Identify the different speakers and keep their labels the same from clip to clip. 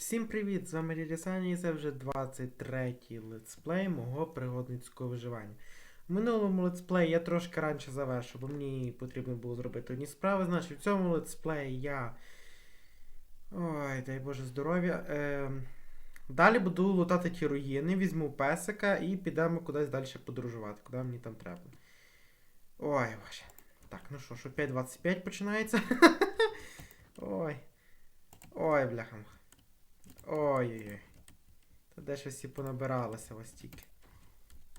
Speaker 1: Всім привіт! З вами Лілісані і це вже 23-й летсплей мого пригодницького виживання. В минулому летсплеї я трошки раніше завершив, бо мені потрібно було зробити одні справи. Значить, в цьому летсплеї я. Ой, дай Боже здоров'я. Ем... Далі буду лутати ті руїни, візьму песика і підемо кудись далі подорожувати, куди мені там треба. Ой, боже. Так, ну що ж, опять 25 починається. Ой. Ой, бляха. Ой-ой-ой. Та де щось всі понабиралися ось тільки.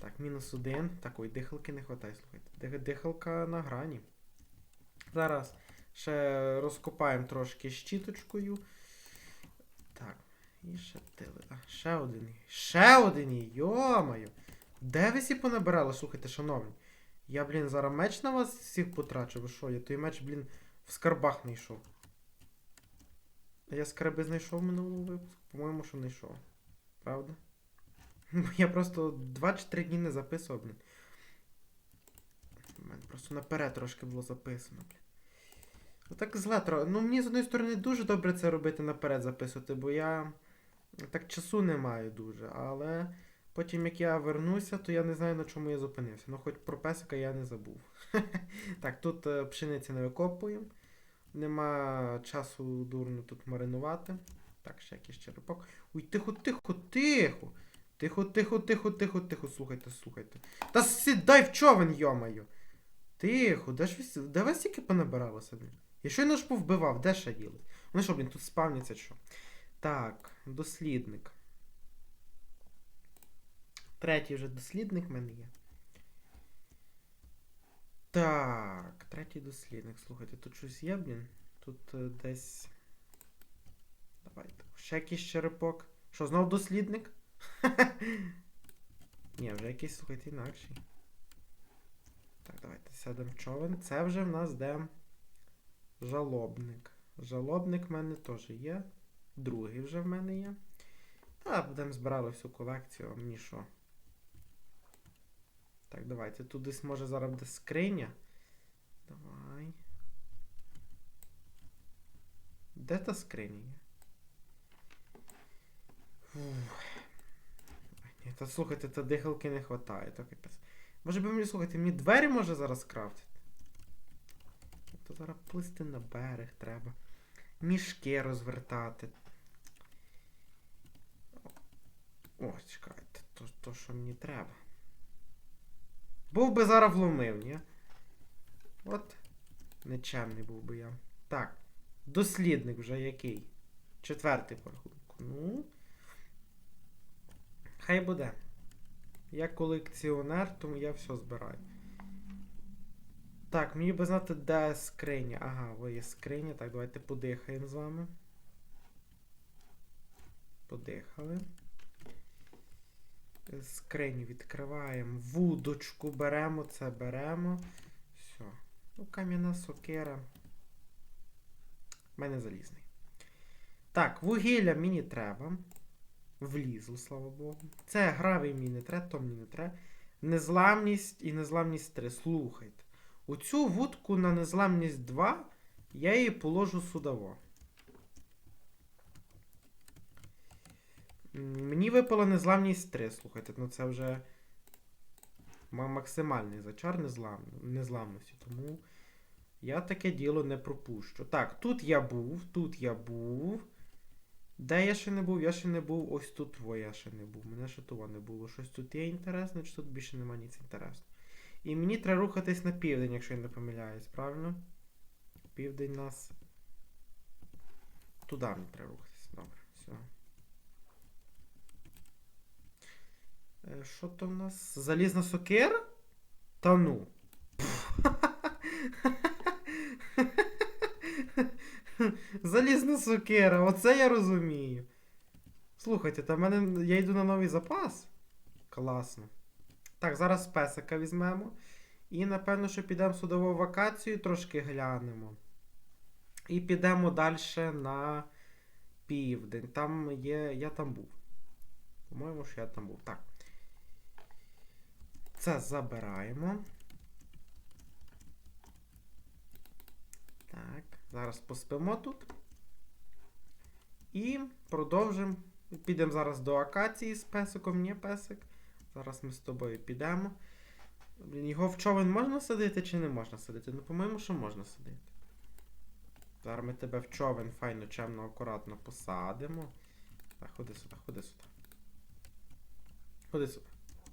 Speaker 1: Так, мінус один. Так, ой, дихалки не хватає, слухайте. Дих- Дихалка на грані. Зараз ще розкопаємо трошки щіточкою. Так, і ще тили. А, ще один. Ще один, йомаю. Де ви всі понабирали, слухайте, шановні? Я, блін, зараз меч на вас всіх потрачу, ви що? Я той меч, блін, в скарбах не йшов. Я скарби знайшов в минулому випуску? По-моєму, що не йшов. Правда? Я просто 2 чи 3 дні не записував, блін. У мене просто наперед трошки було записано, блін. Отак зле тро. Ну мені з одної сторони дуже добре це робити наперед записувати, бо я так часу не маю дуже, але потім як я вернуся, то я не знаю на чому я зупинився. Ну хоч про песика я не забув. так, тут е, пшениці не викопуємо. Нема часу дурно тут маринувати. Так, ще якийсь черепок. Ой, тихо, тихо, тихо. Тихо, тихо, тихо, тихо, тихо, слухайте, слухайте. Та сідай в човен, йомаю. Тихо, де ж ви, де ви стільки понабиралося, блін? Я щойно ж повбивав, де ще ділись? Вони що, блін, тут спавняться що? Так, дослідник. Третій вже дослідник в мене є. Так, третій дослідник. Слухайте, тут щось є, блін. Тут е, десь. Давайте. Ще якийсь черепок. Що, знов дослідник? Ні, вже якийсь, слухайте, інакший. Так, давайте сядемо в човен. Це вже в нас де жалобник. Жалобник в мене теж є. Другий вже в мене є. Та, будемо збирали всю колекцію, а мені що? Так, давайте. Тут десь може зараз буде скриня. Давай. Де та скриня є? Ні, та слухайте, та дихалки не вистачає, то. Може би мені слухайте, мені двері може зараз крафтити? То зараз плисти на берег треба. Мішки розвертати. О, чекайте, то, то що мені треба. Був би зараз вломив, ні? От. Нечемний був би я. Так. Дослідник вже який? Четвертий по рахунку. Ну. Хай буде. Я колекціонер, тому я все збираю. Так, мені би знати, де скриня. Ага, ви є скриня. Так, давайте подихаємо з вами. Подихали. Скриню відкриваємо. Вудочку беремо, це беремо. Все. Ну, кам'яна сокира. У мене залізний. Так, вугілля мені треба. Влізло, слава Богу. Це гравий мені не треба, то мені не треба. Незламність і незламність 3. Слухайте. Оцю вудку на незламність 2 я її положу судово. Мені випала незламність 3, слухайте, ну це вже максимальний зачар незлам... незламності, тому я таке діло не пропущу. Так, тут я був, тут я був. Де я ще не був? Я ще не був. Ось тут я ще не був. Мене ще того не було. Щось тут є інтересне, чи тут більше немає ніц інтересного. І мені треба рухатись на південь, якщо я не помиляюсь, правильно? Південь нас. Туди мені треба рухатись. Добре, все. Е, Що то в нас? Залізна сокира? Та ну. Залізна сокира, оце я розумію. Слухайте, та мене я йду на новий запас. Класно. Так, зараз песика візьмемо. І напевно, що підемо в судову вакацію, трошки глянемо. І підемо далі на південь. Там є. Я там був. По-моєму, що я там був. Так. Це забираємо. Так, зараз поспимо тут. І продовжимо. Підемо зараз до акації з песиком, ні, песик. Зараз ми з тобою підемо. Його в човен можна садити чи не можна садити? Ну, по-моєму, що можна садити. Зараз ми тебе в човен файно, чемно, акуратно посадимо. Так, ходи сюди, ходи сюди. Ходи сюди.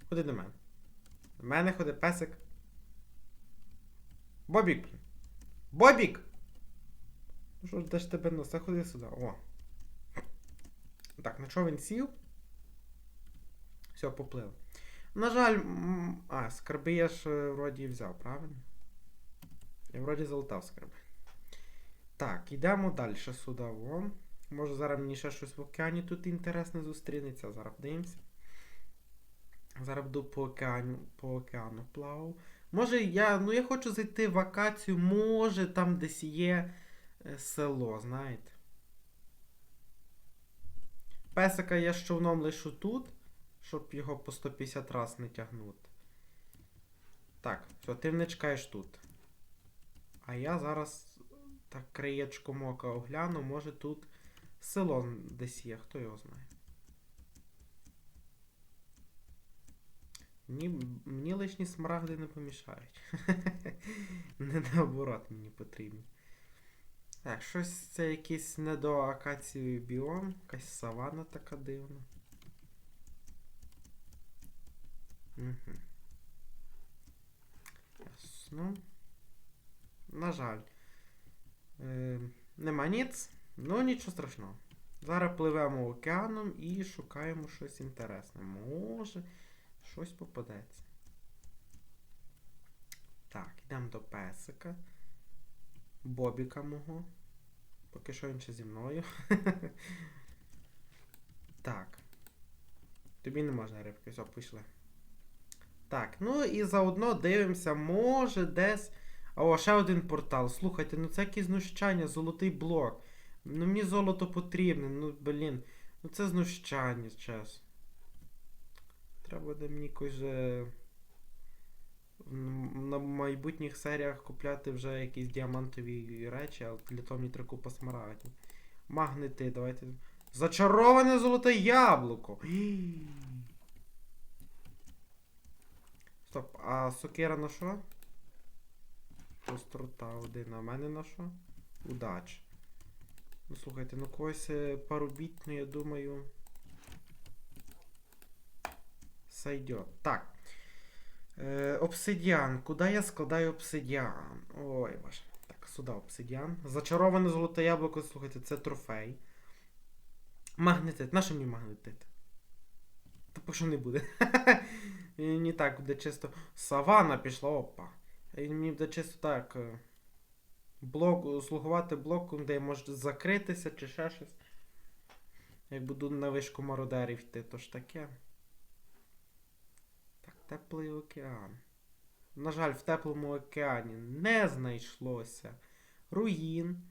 Speaker 1: Ходи до мене. До мене ходи песик. Бобік. Бобік! Ну що ж, де ж тебе носа? Ходи сюди. О. Так, на човен сів. Все, поплив. На жаль, а, скарби я ж е, вроді взяв, правильно? Я вроді залутав скарби. Так, йдемо далі сюди. О. Може зараз мені ще щось в океані тут інтересне зустрінеться. Зараз подивимося. Зараз буду по океану, по океану плавав. Може, я. Ну я хочу зайти в вакацію, може там десь є е, село, знаєте. Песика я з човном лишу тут, щоб його по 150 раз не тягнути. Так, все, ти не чекаєш тут. А я зараз так краєчком ока огляну, може тут село десь є, хто його знає. Мені, мені лишні смарагди не помішають. не наоборот мені потрібні. Так, щось це якийсь недоакаційний біом, якась савана така дивна. Угу. Ясно. На жаль. Е, нема ніц, ну нічого страшного. Зараз пливемо океаном і шукаємо щось інтересне. Може, щось попадеться. Так, йдемо до песика. Бобіка мого. Поки що він ще зі мною. так. Тобі не можна рибки, все, пішли. Так, ну і заодно дивимося, може десь. О, ще один портал. Слухайте, ну це якесь знущання, золотий блок. Ну мені золото потрібне, ну блін. Ну це знущання, чесно. Треба буде мені якось на майбутніх серіях купляти вже якісь діамантові речі, а для того мені треба купа смарагдів. Магнити, давайте. Зачароване золоте яблуко! Стоп, а сокира на що? Острота один, а мене на що? Удача. Ну слухайте, ну когось е, парубіть, ну я думаю. Сойдет. Так. Е, обсидіан. Куди я складаю обсидіан? Ой, ваш. Так, сюди обсидіан. Зачароване золоте яблуко, слухайте, це трофей. Магнетит. На що мені магнетит? Та по що не буде? Не так буде чисто. Савана пішла, опа. І Мені буде чисто так. е, Блок, слугувати блоком, де я можу закритися чи ще щось. Як буду на вишку мародерів йти, то ж таке. Теплий океан. На жаль, в теплому океані не знайшлося руїн.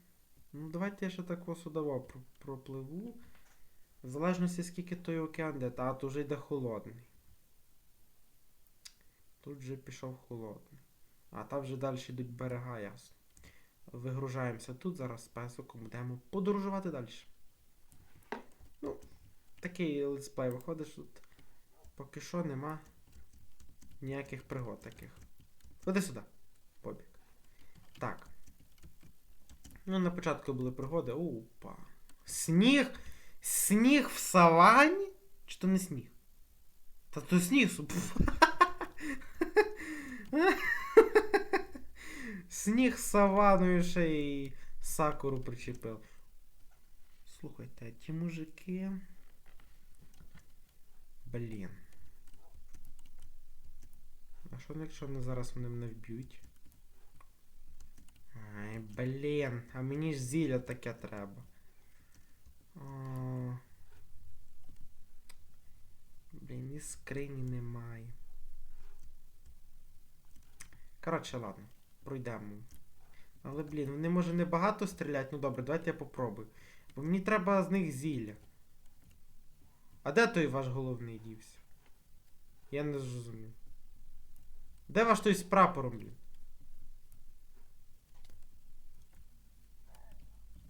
Speaker 1: Ну, давайте я ще так судово пропливу. В залежності, скільки той океан де, а то вже йде холодний. Тут вже пішов холодний. А там вже далі йдуть берега, ясно. Вигружаємося тут, зараз з песоком будемо подорожувати далі. Ну, такий летсплей виходить, тут поки що нема ніяких пригод таких. Ходи сюди, побіг. Так. Ну, на початку були пригоди. Опа. Сніг! Сніг в савані? Чи то не сніг? Та то сніг. Сніг саваною ще й сакуру причепив. Слухайте, а ті мужики. Блін. А що якщо вони зараз вони мене вб'ють? Ай, блін, а мені ж зілля таке треба. О... Блін, і скрині немає. Коротше, ладно, пройдемо. Але, блін, вони може не багато стріляти, ну добре, давайте я попробую. Бо мені треба з них зілля. А де той ваш головний дівся? Я не зрозумів. Де ваш той з прапором, блін?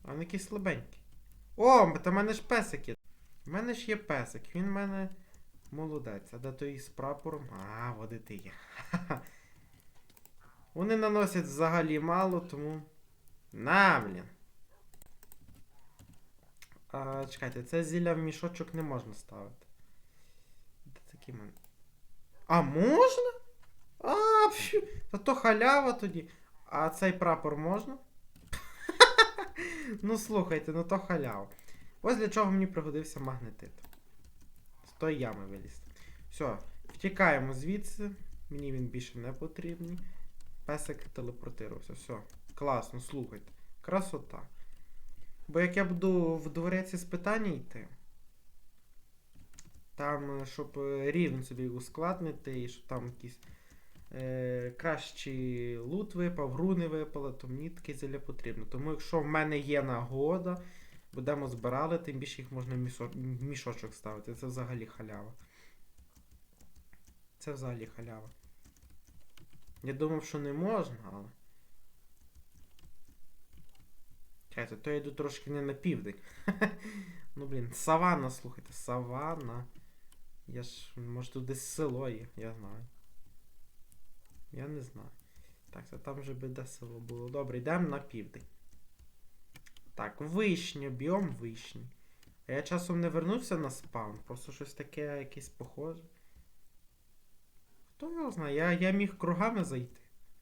Speaker 1: А він якийсь слабенький. О, та в мене ж песик є. У мене ж є песик, він в мене молодець. А де той з прапором? А, водити є. Вони наносять взагалі мало, тому. На, блін. А, чекайте, це зілля в мішочок не можна ставити. Де такі мене? А можна? А, пфю, та то халява тоді. А цей прапор можна? ну слухайте, ну то халява. Ось для чого мені пригодився магнетит. З тої ями вилізти. Все, втікаємо звідси. Мені він більше не потрібний. Песик телепортувався. Все. Класно, слухайте. Красота. Бо як я буду в двореці з питання йти, там, е, щоб е, рівень собі ускладнити, і щоб там якийсь е, кращий лут випав, руни випали, то мені таке зілля потрібно. Тому якщо в мене є нагода, будемо збирали, тим більше їх можна в мішо- мішочок ставити. Це взагалі халява. Це взагалі халява. Я думав, що не можна, але. Чекайте, то я йду трошки не на південь. ну блін, саванна, слухайте, саванна. Я ж, може тут десь село є, я знаю. Я не знаю. Так, це там вже би де село було. Добре, йдемо на південь. Так, вишня, біом вишні. А я часом не вернувся на спаун, просто щось таке якесь похоже. Хто його знає, я, я міг кругами зайти.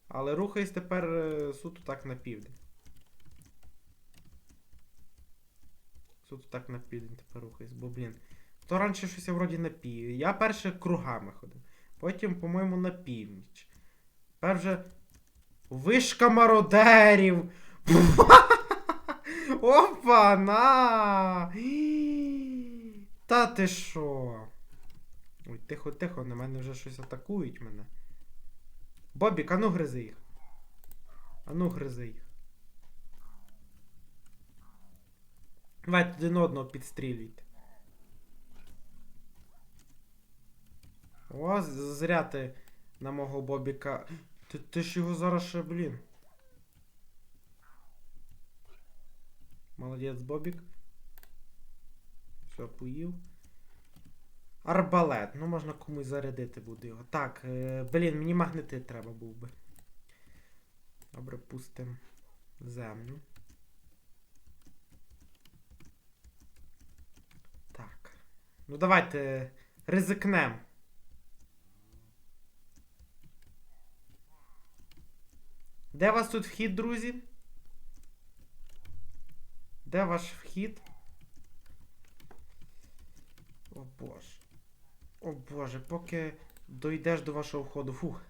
Speaker 1: Але рухаюсь тепер е, суто так на південь. Суто так на південь тепер рухаюсь, бо, блін. То раніше щось я вроді на пів. Я перше кругами ходив. Потім, по-моєму, на північ. Тепер вже. Вишка мародерів! Опа, на! Та ти що? Ой, тихо, тихо, на мене вже щось атакують мене. Бобік, ану гризи їх. Ану гризи їх. Давайте один одного підстрілюйте. О, зря ти на мого Бобіка. Ти, ти ж його зараз ще, блін. Молодець, Бобік. Все, поїв. Арбалет. Ну, можна комусь зарядити буде його. Так, е, блін, мені магнетит треба був би. Добре, пустим землю. Так. Ну давайте ризикнем. Де у вас тут вхід, друзі? Де ваш вхід? О боже. О боже, поки дойдеш до вашого входу. Фух.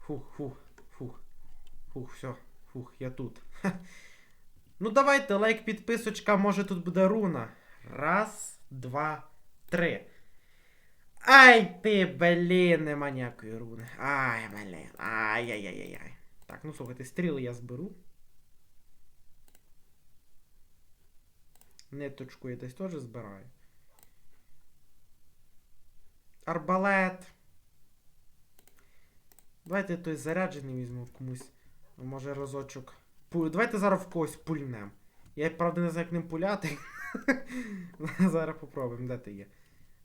Speaker 1: Фух, фух, фух. Фух, все. Фух, я тут. Ха. Ну давайте, лайк, підписочка, може тут буде руна. Раз, два, три. Ай ти, блін, нема ніякої руни. Ай, блін. Ай-яй-яй-яй. Так, ну слухайте, стріли я зберу. Ниточку я десь теж збираю. Арбалет. Давайте той заряджений візьму комусь. Може разочок. Давайте зараз в когось пульнем. Я правда не знаю, як ним пуляти. зараз попробуємо, де ти є.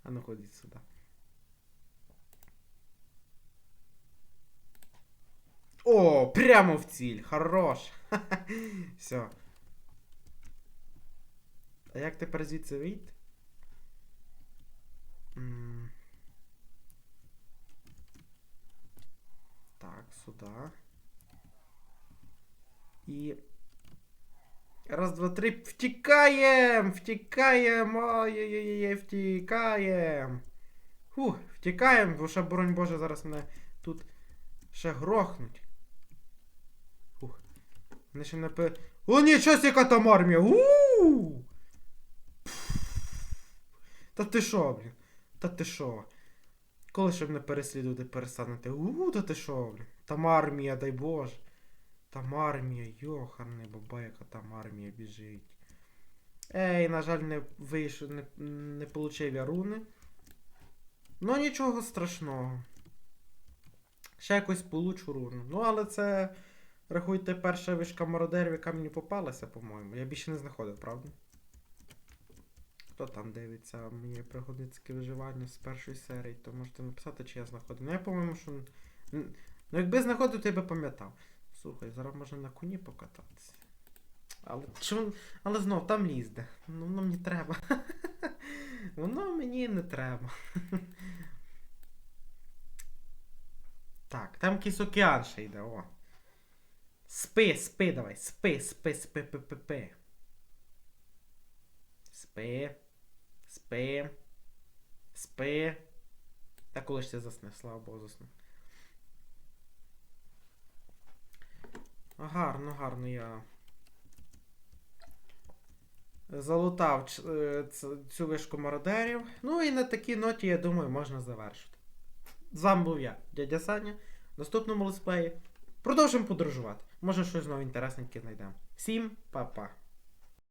Speaker 1: А ну ходіть сюди. О, прямо в ціль. Хорош. Все. А як тепер звідси вийти? Так, сюди. І. Раз, два, три. Втікаєм! Втікаєм! Ой-ой-ой, втікаєм! Фух, втікаєм, бо ще, боронь Боже, зараз мене тут ще грохнуть. Вони ще не пи... О, нічого яка там армія! у Та ти що, блін? Та ти що? Коли щоб не переслідувати, перестанете? У, та ти що, блін? Там армія, дай Боже. Там армія, йохарне баба, яка там армія біжить. Ей, на жаль, не вийшов, не, не получив я руни. Ну нічого страшного. Ще якось получу руну. Ну, але це, рахуйте, перша вишка мародерів, яка мені попалася, по-моєму. Я більше не знаходив, правда? хто там дивиться моє пригодницьке виживання з першої серії, то можете написати, чи я знаходив. Ну я по-моєму, що. Ну якби знаходив, то я би пам'ятав. Слухай, зараз можна на коні покататися. Але чому. Але знов там лізде. Ну воно мені треба. Воно мені не треба. Так, там якийсь океан ще йде, о. Спи, спи, давай, спи, спи, спи, пи, пи, пи. Спи. Спи. Спи. Та коли ж ти засне, слава Богу, засне. Гарно, гарно я. Залутав е, цю вишку мародерів. Ну і на такій ноті, я думаю, можна завершити. З вами був я, дядя Саня. В наступному летсплеї продовжимо подорожувати. Може щось знову інтересненьке знайдемо. Всім па-па.